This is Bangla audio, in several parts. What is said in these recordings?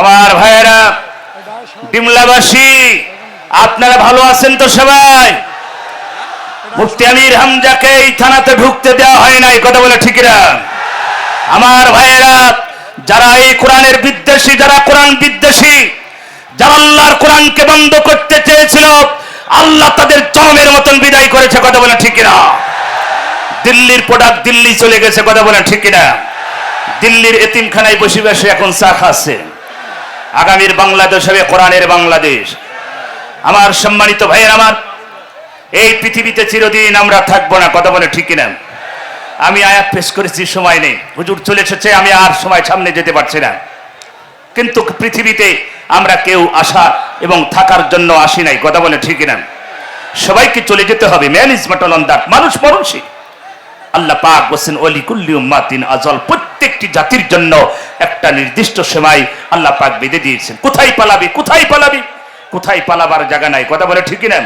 আমার ভাইয়েরা, ডিমলাবাসী, আপনারা ভালো আছেন তো সবাই? মুফতি আমির হামজাকে এই থানাতে ঢুকতে দেওয়া হয় নাই, কথা বলে ঠিক না আমার ভাইয়েরা, যারা এই কোরআনের বিদ্বেষী, যারা কোরআন বিদ্বেষী, যারা আল্লাহর কোরআনকে বন্ধ করতে চেয়েছিল, আল্লাহ তাদের জমের মতন বিদায় করেছে, কথা বলে ঠিক না দিল্লির প্রোডাক্ট দিল্লি চলে গেছে, কথা বলে ঠিক না দিল্লির এতিমখানায় বসে বসে এখন চা খাচ্ছে। আগামীর বাংলাদেশ হবে কোরআনের বাংলাদেশ। আমার সম্মানিত ভাইয়ের আমার, এই পৃথিবীতে চিরদিন আমরা থাকব না, কথা বলে ঠিক না আমি আয়াত পেশ করেছি, সময় নেই। হুজুর চলে এসেছে, আমি আর সময় সামনে যেতে পারছি না। কিন্তু পৃথিবীতে আমরা কেউ আসা এবং থাকার জন্য আসি নাই, কথা বলে ঠিক না সবাইকে চলে যেতে হবে। Man is on that. মানুষ মরণশীল। আল্লাহ পাক বলছেন অলি কুল্লি উম্মাতিন আজল প্রত্যেকটি জাতির জন্য একটা নির্দিষ্ট সময় আল্লাহ পাক বেঁধে দিয়েছেন কোথায় পালাবি কোথায় পালাবি কোথায় পালাবার জায়গা নাই কথা বলে ঠিক না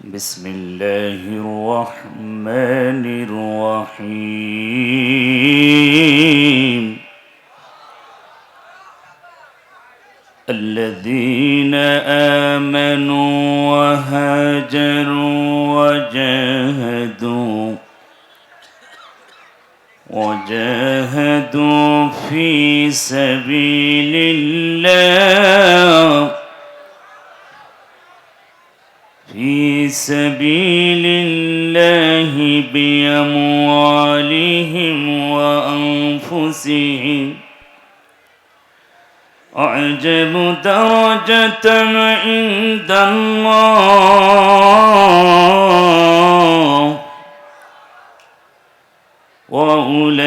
বিসমিল্লাহির রহমানির রহিম الذين آمنوا وهاجروا وجاهدوا وجاهدوا في سبيل الله. في سبيل الله بأموالهم وأنفسهم. أعجب درجة عند الله. وأولئك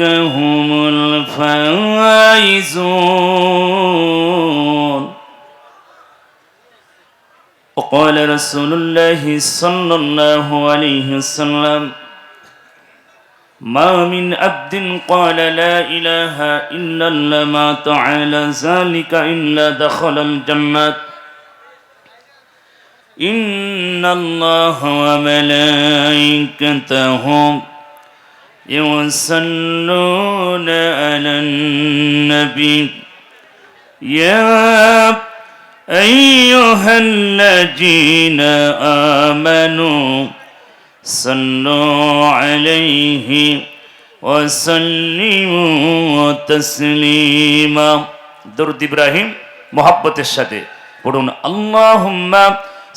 هم الفائزون. وقال رسول الله صلى الله عليه وسلم ما من عبد قال لا إله إلا الله ما تعالى ذلك إلا دخل الجنة. إن الله وملائكته يصلون على النبي يا أيها الذين آمنوا صلوا عليه وسلموا تسليما درد إبراهيم محبة الشديد قولون اللهم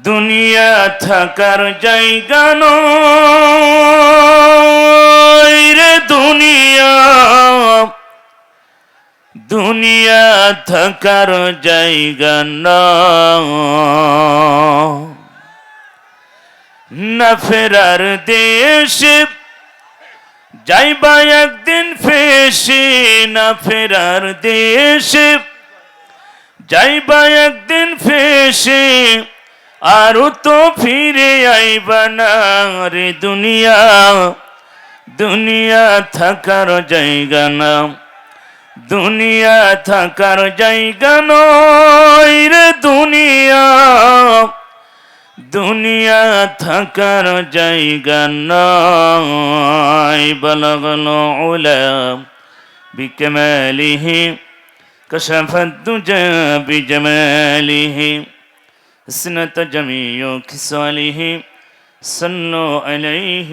দুনিয়া থাকার জায়গা রে দুনিয়া। দুনিয়া থাকার জায়গা না ফেরার দেশে যাইবা একদিন ফেসে না ফেরার দেশে যাইবা একদিন ফেসে আর তো ফিরে আইবা না রে দুনিয়া। দুনিয়া থাকার জায়গা না। দুনিয়া থাকার জায়গা নয় রে দুনিয়া। দুনিয়া থাকার জায়গা নয়, বলগল ওলা বিকমালিহি কশফদ্দুজা বিজমালিহি। حسنة جميع خصاله صلوا عليه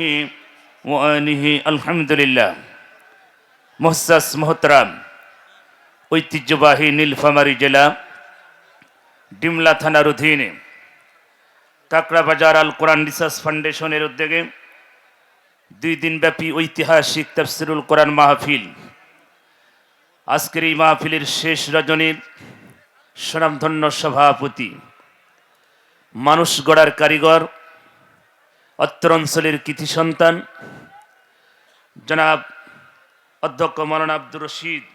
وآله الحمد لله মোহসাস মোহতরাম ঐতিহ্যবাহী নীলফামারী জেলা ডিমলা থানার অধীনে কাকড়াবাজার আল কোরআন রিসার্চ ফাউন্ডেশনের উদ্যোগে দুই দিনব্যাপী ঐতিহাসিক তফসিরুল কোরআন মাহফিল আজকের এই মাহফিলের শেষ রজনীর স্বনামধন্য সভাপতি মানুষ গড়ার কারিগর অত্র অঞ্চলের কৃতি সন্তান, জনাব অধ্যক্ষ মৌলানা আব্দুর রশিদ,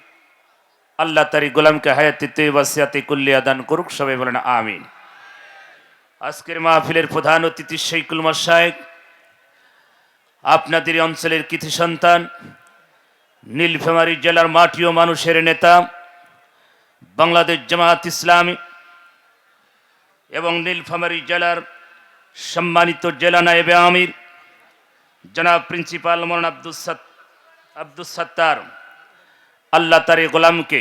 আল্লাহ তারি গোলামকে হায়াতি তৈবাসিয়াতে কুল্লিয়া দান করুক, সবাই বলেন আমিন। আজকের মাহফিলের প্রধান অতিথি শৈকুল মাসায়েক আপনাদের অঞ্চলের কৃতি সন্তান, নীলফেমারী জেলার মাটি ও মানুষের নেতা, বাংলাদেশ জামাত ইসলামী এবং নীলফামারী জেলার সম্মানিত জেলা নায়েবে আমির, জনাব প্রিন্সিপাল মরণ আব্দুল সাত আব্দুল সত্তার, আল্লাহ তারে গোলামকে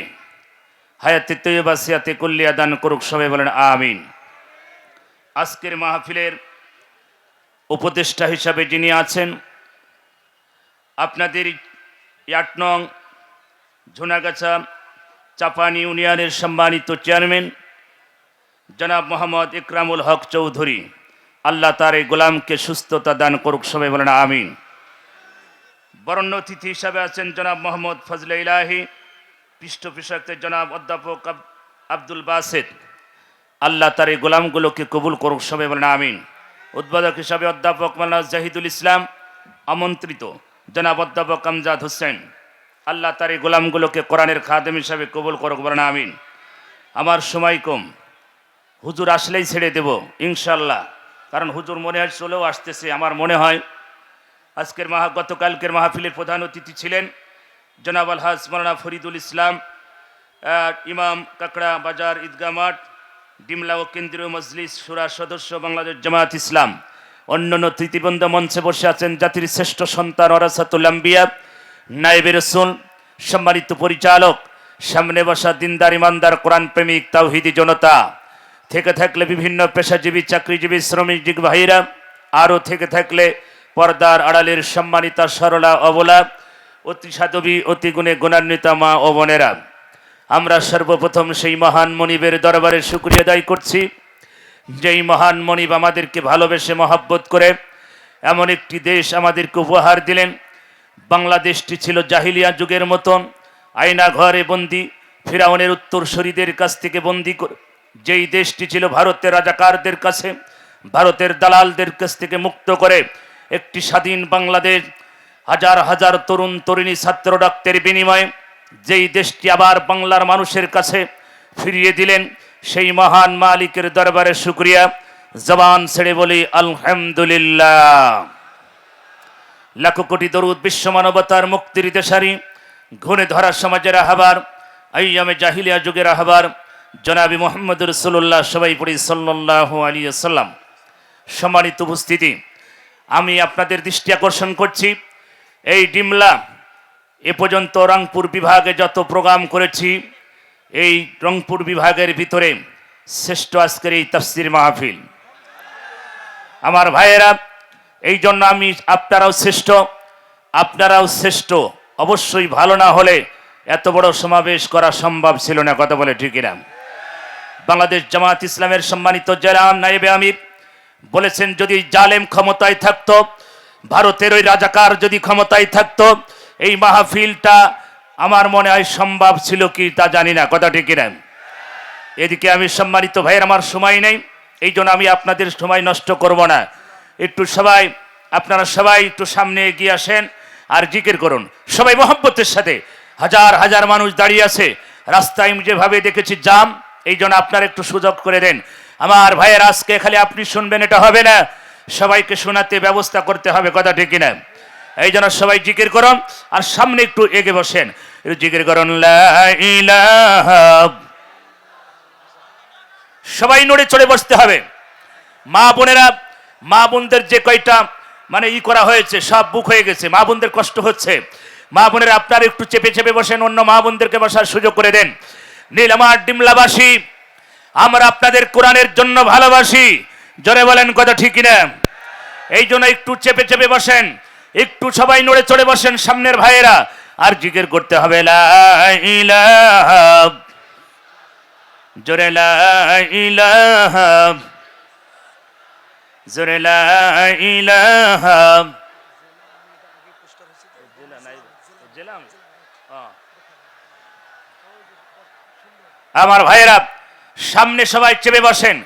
হায়াতে তৈবা সিয়াতে কল্লিয়া দান করুক, সবাই বলেন আমিন। আজকের মাহফিলের উপদেষ্টা হিসাবে যিনি আছেন, আপনাদের আট নং ঝুনাগাছা, চাপানি ইউনিয়নের সম্মানিত চেয়ারম্যান জনাব মোহাম্মদ ইকরামুল হক চৌধুরী, আল্লাহ তার এই গোলামকে সুস্থতা দান করুক, সবাই বলেন আমিন। বরণ্য অতিথি হিসাবে আছেন জনাব মোহাম্মদ ফজলে ইলাহি, পৃষ্ঠপোষকদের জনাব অধ্যাপক আব্দুল বাসেদ। আল্লাহ তার এই গোলামগুলোকে কবুল করুক, সবাই বলেন আমিন। উদ্বোধক হিসাবে অধ্যাপক মাল্লা জাহিদুল ইসলাম, আমন্ত্রিত জনাব অধ্যাপক আমজাদ হোসেন। আল্লাহ তার এই গোলামগুলোকে কোরআনের খাদেম হিসাবে কবুল করুক, বলেন আমিন। আমার সময় কম। হুজুর আসলেই ছেড়ে দেব, ইনশাল্লাহ। কারণ হুজুর মনে হয় চলেও আসতেছে, আমার মনে হয়। আজকের মাহা, গতকালকের মাহফিলের প্রধান অতিথি ছিলেন জনাব আলহাজ মৌলানা ফরিদুল ইসলাম ইমাম কাকড়া বাজার ঈদগা মাঠ, ডিমলা ও কেন্দ্রীয় মজলিস সুরা সদস্য বাংলাদেশ জামায়াত ইসলাম। অন্যান্য তৃতীবন্ধ মঞ্চে বসে আছেন জাতির শ্রেষ্ঠ সন্তান ওরাসাতুল আম্বিয়া রসুল, সম্মানিত পরিচালক, সামনে বসা দিনদার, ইমানদার, কোরআন প্রেমিক, তাওহিদি জনতা। থেকে থাকলে বিভিন্ন পেশাজীবী, চাকরিজীবী, শ্রমিক ভাইরা আরও থেকে থাকলে পর্দার আড়ালের সম্মানিতা সরলা অবলা, অতি সাধবী, অতি গুণে গুণান্বিতা মা ও বোনেরা। আমরা সর্বপ্রথম সেই মহান মনিবের দরবারে শুক্রিয়া দায়ী করছি। যেই মহান মনিব আমাদেরকে ভালোবেসে মহাব্বত করে এমন একটি দেশ আমাদেরকে উপহার দিলেন। বাংলাদেশটি ছিল জাহিলিয়া যুগের মতন আয়না ঘরে বন্দি, ফিরাউনের উত্তরসূরিদের কাছ থেকে বন্দি করে যেই দেশটি ছিল ভারতের রাজাকারদের কাছে, ভারতের দালালদের কাছ থেকে মুক্ত করে একটি স্বাধীন বাংলাদেশ, হাজার হাজার তরুণ তরুণী ছাত্র ডাক্তের বিনিময়ে যেই দেশটি আবার বাংলার মানুষের কাছে ফিরিয়ে দিলেন, সেই মহান মালিকের দরবারে শুক্রিয়া। জবান ছেড়ে বলি, আলহামদুলিল্লাহ। লাখ কোটি দরুদ বিশ্ব মানবতার মুক্তির দেশারি ঘুরে ধরা সমাজের আহবার, আইয়ামে জাহিলিয়া যুগের আহবার জনাবি মোহাম্মদ রসুল্লাহ সবাই পড়ি সাল্লাহ আলী সাল্লাম সম্মানিত উপস্থিতি, আমি আপনাদের দৃষ্টি আকর্ষণ করছি, এই ডিমলা, এ পর্যন্ত রংপুর বিভাগে যত প্রোগ্রাম করেছি, এই রংপুর বিভাগের ভিতরে শ্রেষ্ঠ আজকের এই তফসির মাহফিল। আমার ভাইয়েরা, এই জন্য আমি আপনারাও শ্রেষ্ঠ আপনারাও শ্রেষ্ঠ, অবশ্যই ভালো না হলে এত বড় সমাবেশ করা সম্ভব ছিল না, কথা বলে ঠিক না বাংলাদেশ জামাত ইসলামের সম্মানিত জেরাম নাইবে আমির বলেছেন, যদি জালেম ক্ষমতায় থাকত, ভারতের ওই রাজাকার যদি ক্ষমতায় থাকতো, এই মাহফিলটা আমার মনে হয় সম্ভব ছিল কি তা জানি না। কথা ঠিক না এদিকে আমি সম্মানিত ভাইয়ের, আমার সময় নেই, এই জন্য আমি আপনাদের সময় নষ্ট করব না। একটু সবাই, আপনারা সবাই একটু সামনে এগিয়ে আসেন আর জিকির করুন। সবাই মোহাম্মতের সাথে, হাজার হাজার মানুষ দাঁড়িয়ে আছে। রাস্তায় যেভাবে দেখেছি, জাম এই জন্য আপনার একটু সুযোগ করে দেন। আমার ভাইয়ের আজকে খালি আপনি শুনবেন, এটা হবে না। সবাইকে শোনাতে ব্যবস্থা করতে হবে, কথা ঠিক না এই জন্য সবাই জিকির করুন, আর সামনে একটু এগে বসেন। জিকির করুন সবাই নড়ে চড়ে বসতে হবে। মা বোনেরা, মা বোনদের যে কয়টা মানে ই করা হয়েছে, সব বুক হয়ে গেছে, মা বোনদের কষ্ট হচ্ছে। মা বোনেরা আপনারা একটু চেপে চেপে বসেন, অন্য মা বোনদেরকে বসার সুযোগ করে দেন। নীল আমার ডিমলাবাসী, আমরা আপনাদের কোরআনের জন্য ভালোবাসি। জোরে বলেন কথা ঠিক না এই জন্য একটু চেপে চেপে বসেন, একটু সবাই নড়ে চড়ে বসেন সামনের ভাইয়েরা, আর জিজ্ঞের করতে হবে জোরে জোরে আমার ভাইয়েরা, সামনে সবাই চেপে বসেন।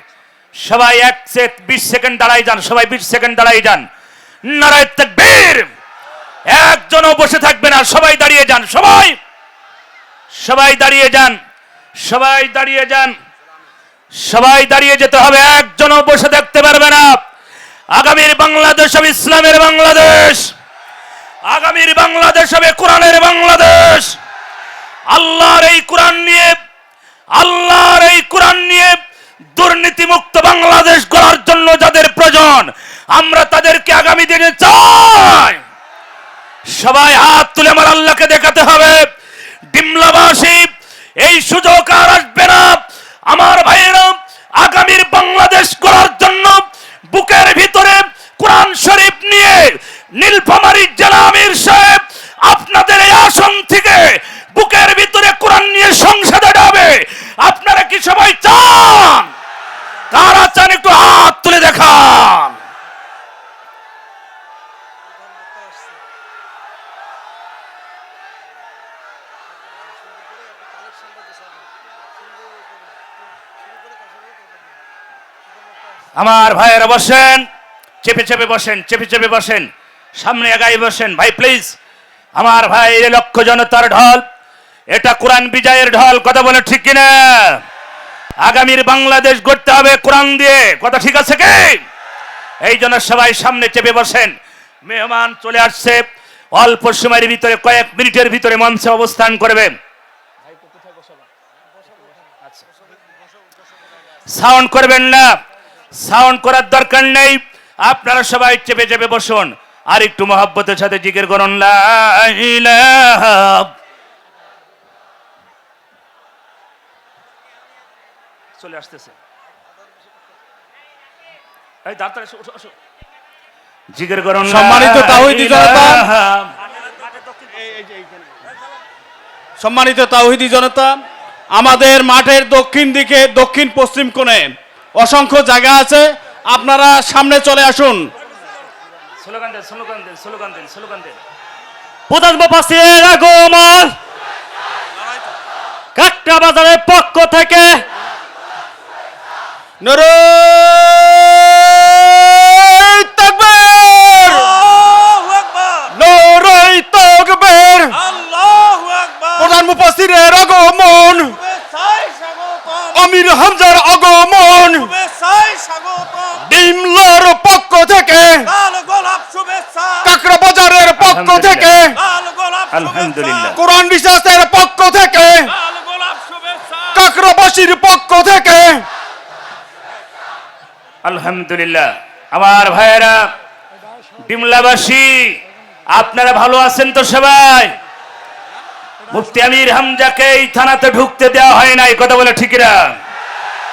সবাই এক সেট বিশ সেকেন্ড দাঁড়াই যান, সবাই বিশ সেকেন্ড দাঁড়াই যান। নারায় তাকবীর! একজনও বসে থাকবে না, সবাই দাঁড়িয়ে যান, সবাই! সবাই দাঁড়িয়ে যান, সবাই দাঁড়িয়ে যান। সবাই দাঁড়িয়ে যেতে হবে, একজনও বসে থাকতে পারবে না। আগামীর বাংলাদেশ হবে ইসলামের বাংলাদেশ। আগামীর বাংলাদেশ হবে কোরআনের বাংলাদেশ। আল্লাহর এই কোরআন নিয়ে আল্লাহর এই কোরআন নিয়ে দুর্নীতিমুক্ত বাংলাদেশ গড়ার জন্য যাদের প্রয়োজন, আমরা তাদেরকে আগামী দিনে চাই। সবাই হাত তুলে আমার আল্লাহকে দেখাতে হবে ডিমলাবাসী এই সুযোগ আর আসবে না আমার ভাইয়েরা আগামীর বাংলাদেশ গড়ার জন্য বুকের ভিতরে কোরআন শরীফ নিয়ে নীলফামারী জেলা আমির সাহেব আপনাদের এই আসন থেকে বুকের ভিতরে কোরআন নিয়ে সংসদে যাবে আপনারা কি সবাই চান কারা চান একটু হাত তুলে দেখান আমার ভাইয়েরা বসেন, চেপে চেপে বসেন, চেপে চেপে বসেন, সামনে এগাই বসেন। ভাই প্লিজ আমার ভাই লক্ষ জনতার ঢল, এটা কোরআন বিজয়ের ঢল, কথা বলে ঠিক কিনা? আগামীর বাংলাদেশ গড়তে হবে কোরআন দিয়ে, কথা ঠিক আছে কি? এই জন্য সবাই সামনে চেপে বসেন। মেহমান চলে আসছে। অল্প সময়ের ভিতরে কয়েক মিনিটের ভিতরে মঞ্চে অবস্থান করবে। সাউন্ড করবেন না। সাউন্ড করার দরকার নেই। আপনারা সবাই চেপে চেপে বসুন। আর একটু মহাব্বতের সাথে জিজ্ঞের করুন। চলে আসতেছে। এই তাড়াতাড়ি এসো, এসো, জিজ্ঞের করুন সম্মানিত তাওহীদি জনতা। সম্মানিত তাওহিদি জনতা আমাদের মাঠের দক্ষিণ দিকে দক্ষিণ পশ্চিম কোণে অসংখ্য জায়গা আছে। আপনারা সামনে চলে আসুন। স্লোগান দেন স্লোগান দেন স্লোগান দেন স্লোগান দেন। প্রধান মুফাসসিরের আগমন। কাটরা বাজারের পক্ষ থেকে। নরই তাকবীর নরই তাকবীর প্রধান মুফাসসিরের আগমন আমির হামজার আগমন। ডিমলার পক্ষ থেকে কাকরা বাজারের পক্ষ থেকে আলহামদুলিল্লাহ। কোরআন বিশ্বাসের পক্ষ থেকে কাকরাবাসীর পক্ষ থেকে। আলহামদুলিল্লাহ। আমার ভাইয়েরা ডিমলাবাসী আপনারা ভালো আছেন তো সবাই? মুফতি আমির হামজাকে এই থানাতে ঢুকতে দেওয়া হয় নাই কথা বলে ঠিকরা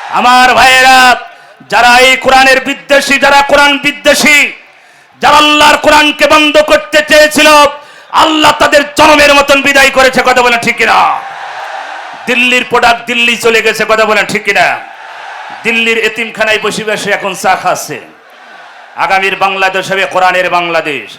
আমার ভাইয়েরা, যারা এই কোরআনের বিদ্বেষী, যারা কোরআন বিদ্বেষী, যারা আল্লাহর কোরআনকে বন্ধ করতে চেয়েছিল, আল্লাহ তাদের জনমের মতন বিদায় করেছে, কথা বলে ঠিক কিনা? দিল্লির প্রোডাক্ট দিল্লি চলে গেছে, কথা বলে ঠিক কিনা? দিল্লির এতিমখানায় বসে বসে এখন চা খাচ্ছে। আগামীর বাংলাদেশ হবে কোরআনের বাংলাদেশ।